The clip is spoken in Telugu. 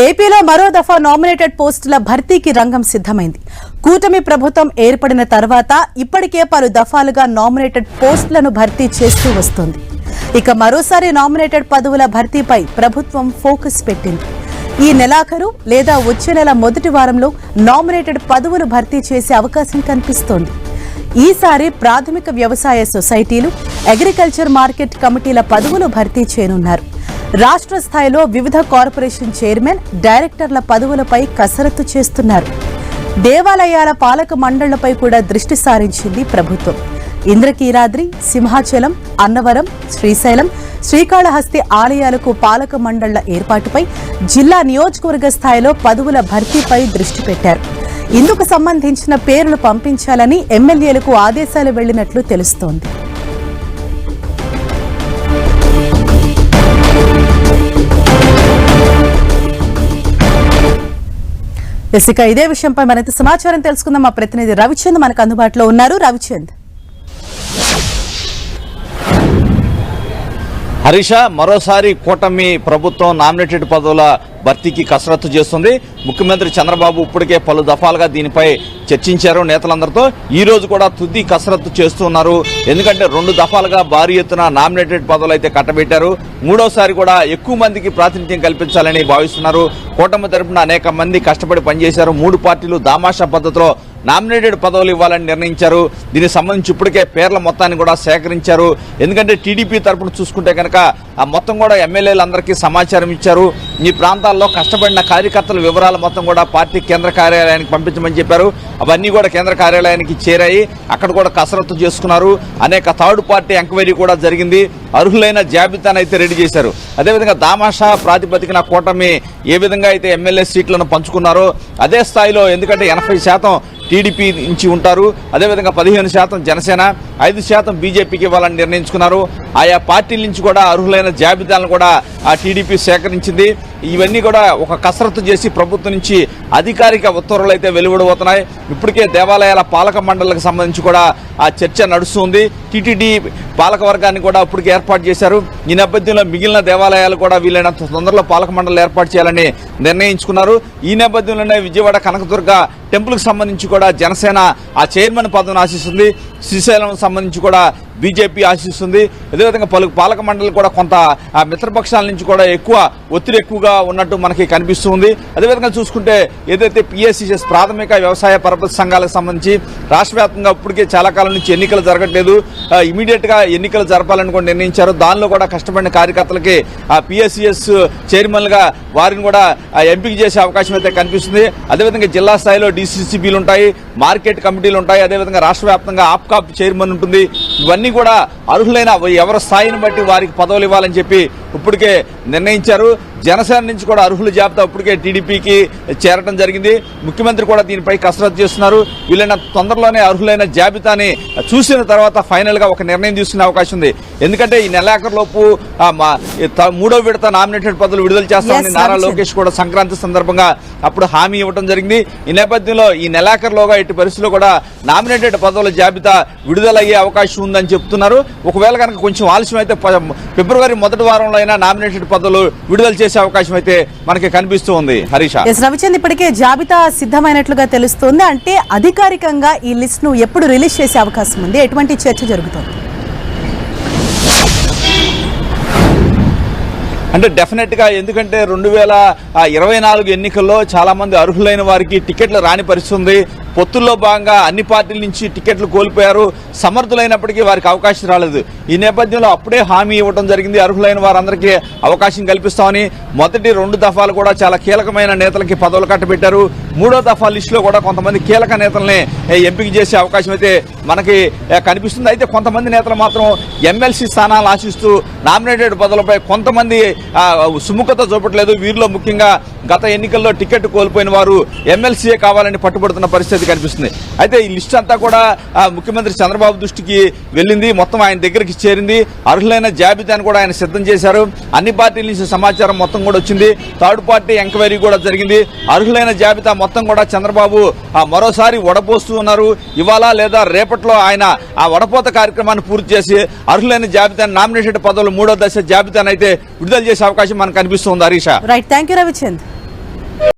ఏపీలో మరో దఫా నామినేటెడ్ పోస్టుల భర్తీకి రంగం సిద్ధమైంది. కూటమి ప్రభుత్వం ఏర్పడిన తర్వాత ఇప్పటికే పలు దఫాలుగా నామినేటెడ్ పోస్టులను భర్తీ చేస్తూ వస్తోంది. ఇక మరోసారి నామినేటెడ్ పదవుల భర్తీపై ప్రభుత్వం ఫోకస్ పెట్టింది. ఈ నెలాఖరు లేదా వచ్చే నెల మొదటి వారంలో నామినేటెడ్ పదవులు భర్తీ చేసే అవకాశం కనిపిస్తోంది. ఈసారి ప్రాథమిక వ్యవసాయ సొసైటీలు అగ్రికల్చర్ మార్కెట్ కమిటీల పదవులు భర్తీ చేయనున్నారు. రాష్ట్ర స్థాయిలో వివిధ కార్పొరేషన్ చైర్మన్ డైరెక్టర్ల పదవులపై కసరత్తు చేస్తున్నారు. దేవాలయాల పాలక మండళ్ళపై కూడా దృష్టి సారించింది ప్రభుత్వం. ఇంద్రకీరాద్రి సింహాచలం అన్నవరం శ్రీశైలం శ్రీకాళహస్తి ఆలయాలకు పాలక మండళ్ళ ఏర్పాటుపై జిల్లా నియోజకవర్గ స్థాయిలో పదవుల భర్తీపై దృష్టి పెట్టారు. ఇందుకు సంబంధించిన పేర్లు పంపించాలని ఎమ్మెల్యేలకు ఆదేశాలు వెళ్ళినట్లు తెలుస్తోంది. ఇక ఇదే విషయంపై మరింత సమాచారం తెలుసుకుందాం. మా ప్రతినిధి రవిచంద్ మనకు అందుబాటులో ఉన్నారు. రవిచంద్. హరీష మరోసారి కూటమి ప్రభుత్వం నామినేటెడ్ పదవుల భర్తీకి కసరత్తు చేస్తుంది. ముఖ్యమంత్రి చంద్రబాబు ఇప్పటికే పలు దఫాలుగా దీనిపై చర్చించారు నేతలందరితో. ఈ రోజు కూడా తుది కసరత్తు చేస్తున్నారు ఎందుకంటే రెండు దఫాలుగా భారీ ఎత్తున నామినేటెడ్ పదవులు అయితే కట్టబెట్టారు. మూడోసారి కూడా ఎక్కువ మందికి ప్రాతినిధ్యం కల్పించాలని భావిస్తున్నారు. కూటమి తరపున అనేక మంది కష్టపడి పనిచేశారు. మూడు పార్టీలు దామాషా పద్ధతిలో నామినేటెడ్ పదవులు ఇవ్వాలని నిర్ణయించారు. దీనికి సంబంధించి ఇప్పటికే పేర్ల మొత్తాన్ని కూడా సేకరించారు. ఎందుకంటే టీడీపీ తరపున చూసుకుంటే కనుక ఆ మొత్తం కూడా ఎమ్మెల్యేలందరికీ సమాచారం ఇచ్చారు. ఈ ప్రాంతాల్లో కష్టపడిన కార్యకర్తల వివరాలు మొత్తం కూడా పార్టీ కేంద్ర కార్యాలయానికి పంపించమని చెప్పారు. అవన్నీ కూడా కేంద్ర కార్యాలయానికి చేరాయి. అక్కడ కూడా కసరత్తు చేసుకున్నారు. అనేక థర్డ్ పార్టీ ఎంక్వైరీ కూడా జరిగింది. అర్హులైన జాబితాను అయితే రెడీ చేశారు. అదేవిధంగా దామాషా ప్రాతిపదికన కూటమి ఏ విధంగా అయితే ఎమ్మెల్యే సీట్లను పంచుకున్నారో అదే స్థాయిలో ఎందుకంటే ఎనభై శాతం టీడీపీ నుంచి ఉంటారు. అదేవిధంగా పదిహేను శాతం జనసేన ఐదు శాతం బీజేపీకి ఇవ్వాలని నిర్ణయించుకున్నారు. ఆయా పార్టీల నుంచి కూడా అర్హులైన జాబితాలను కూడా ఆ టీడీపీ సేకరించింది. ఇవన్నీ కూడా ఒక కసరత్తు చేసి ప్రభుత్వం నుంచి అధికారిక ఉత్తర్వులు అయితే వెలువడబోతున్నాయి. ఇప్పటికే దేవాలయాల పాలక మండలికి సంబంధించి కూడా ఆ చర్చ నడుస్తుంది. టీటీడీ పాలక వర్గాన్ని కూడా ఇప్పటికే ఏర్పాటు చేశారు. ఈ నేపథ్యంలో మిగిలిన దేవాలయాలు కూడా వీలైనంత తొందరలో పాలక మండలి ఏర్పాటు చేయాలని నిర్ణయించుకున్నారు. ఈ నేపథ్యంలోనే విజయవాడ కనకదుర్గ టెంపుల్కి సంబంధించి కూడా జనసేన ఆ చైర్మన్ పదవిని ఆశిస్తుంది. శ్రీశైలం సంబంధించి కూడా బీజేపీ ఆశిస్తుంది. అదేవిధంగా పలు పాలక మండలి కూడా కొంత ఆ మిత్రపక్షాల నుంచి కూడా ఎక్కువ ఒత్తిడి ఎక్కువగా ఉన్నట్టు మనకి కనిపిస్తుంది. అదేవిధంగా చూసుకుంటే ఏదైతే పిఎస్సిఎస్ ప్రాథమిక వ్యవసాయ పరపతి సంఘాలకు సంబంధించి రాష్ట్ర వ్యాప్తంగా ఇప్పటికే చాలా కాలం నుంచి ఎన్నికలు జరగట్లేదు. ఇమీడియట్గా ఎన్నికలు జరపాలని కూడా నిర్ణయించారు. దానిలో కూడా కష్టపడిన కార్యకర్తలకి ఆ పిఎస్సిఎస్ చైర్మన్లుగా వారిని కూడా ఎంపిక చేసే అవకాశం అయితే కనిపిస్తుంది. అదేవిధంగా జిల్లా స్థాయిలో డీసీసీబీలు ఉంటాయి. మార్కెట్ కమిటీలు ఉంటాయి. అదేవిధంగా రాష్ట్ర వ్యాప్తంగా ఆప్కాప్ చైర్మన్ ఉంటుంది. ఇవన్నీ కూడా అర్హులైన ఎవరి స్థాయిని బట్టి వారికి పదవులు ఇవ్వాలని చెప్పి ఇప్పటికే నిర్ణయించారు. జనసేన నుంచి కూడా అర్హుల జాబితా ఇప్పటికే టీడీపీకి చేరడం జరిగింది. ముఖ్యమంత్రి కూడా దీనిపై కసరత్తు చేస్తున్నారు. వీళ్ళైన తొందరలోనే అర్హులైన జాబితాని చూసిన తర్వాత ఫైనల్గా ఒక నిర్ణయం తీసుకునే అవకాశం ఉంది. ఎందుకంటే ఈ నెలాఖరులోపు మూడో విడత నామినేటెడ్ పదవులు విడుదల చేస్తామని నారా. లోకేష్ కూడా సంక్రాంతి సందర్భంగా అప్పుడు హామీ ఇవ్వడం జరిగింది. ఈ నేపథ్యంలో ఈ నెలాఖరులోగా ఇటు పరిస్థితిలో కూడా నామినేటెడ్ పదవుల జాబితా విడుదలయ్యే అవకాశం ఉందని చెప్తున్నారు. ఒకవేళ కనుక కొంచెం ఆలస్యం అయితే ఫిబ్రవరి మొదటి వారంలో అయినా నామినేటెడ్ పదవులు విడుదల చేసే అవకాశం అయితే మనకి కనిపిస్తూ ఉంది. హరీష. రవిచంద్ ఇప్పటికే జాబితా సిద్ధమైనట్లుగా తెలుస్తోంది. అంటే అధికారికంగా ఈ లిస్ట్ను ఎప్పుడు రిలీజ్ చేసే అవకాశం ఉంది? ఎటువంటి చర్చ జరుగుతోంది? అంటే డెఫినెట్గా ఎందుకంటే రెండు వేల ఇరవై నాలుగు ఎన్నికల్లో చాలా మంది అర్హులైన వారికి టికెట్లు రాని పరిస్థితి ఉంది. పొత్తుల్లో భాగంగా అన్ని పార్టీల నుంచి టికెట్లు కోల్పోయారు. సమర్థులైనప్పటికీ వారికి అవకాశం రాలేదు. ఈ నేపథ్యంలో అప్పుడే హామీ ఇవ్వడం జరిగింది. అర్హులైన వారందరికీ అవకాశం కల్పిస్తామని మొదటి రెండు దఫాలు కూడా చాలా కీలకమైన నేతలకి పదవులు కట్టబెట్టారు. మూడో దఫా లిస్టులో కూడా కొంతమంది కీలక నేతల్ని ఎంపిక చేసే అవకాశం అయితే మనకి కనిపిస్తుంది. అయితే కొంతమంది నేతలు మాత్రం ఎమ్మెల్సీ స్థానాలు ఆశిస్తూ నామినేటెడ్ పదవులపై కొంతమంది సుముఖత చూపట్లేదు. వీరిలో ముఖ్యంగా గత ఎన్నికల్లో టికెట్ కోల్పోయిన వారు ఎమ్మెల్సీఏ కావాలని పట్టుబడుతున్న పరిస్థితి కనిపిస్తుంది. అయితే ఈ లిస్ట్ అంతా కూడా ముఖ్యమంత్రి చంద్రబాబు దృష్టికి వెళ్ళింది. మొత్తం ఆయన దగ్గరికి చేరింది. అర్హులైన జాబితాను కూడా ఆయన సిద్ధం చేశారు. అన్ని పార్టీల నుంచి సమాచారం మొత్తం కూడా వచ్చింది. థర్డ్ పార్టీ ఎంక్వైరీ కూడా జరిగింది. అర్హులైన జాబితా మొత్తం కూడా చంద్రబాబు ఆ, మరోసారి వడపోస్తూ ఉన్నారు. ఇవాళ లేదా రేపట్లో ఆయన ఆ వడపోత కార్యక్రమాన్ని పూర్తి చేసి అర్హులైన జాబితాను నామినేటెడ్ పదవులు మూడో దశ జాబితాను అయితే విడుదల చేసే అవకాశం మనకు కనిపిస్తుంది Harish. Right thank you Ravichand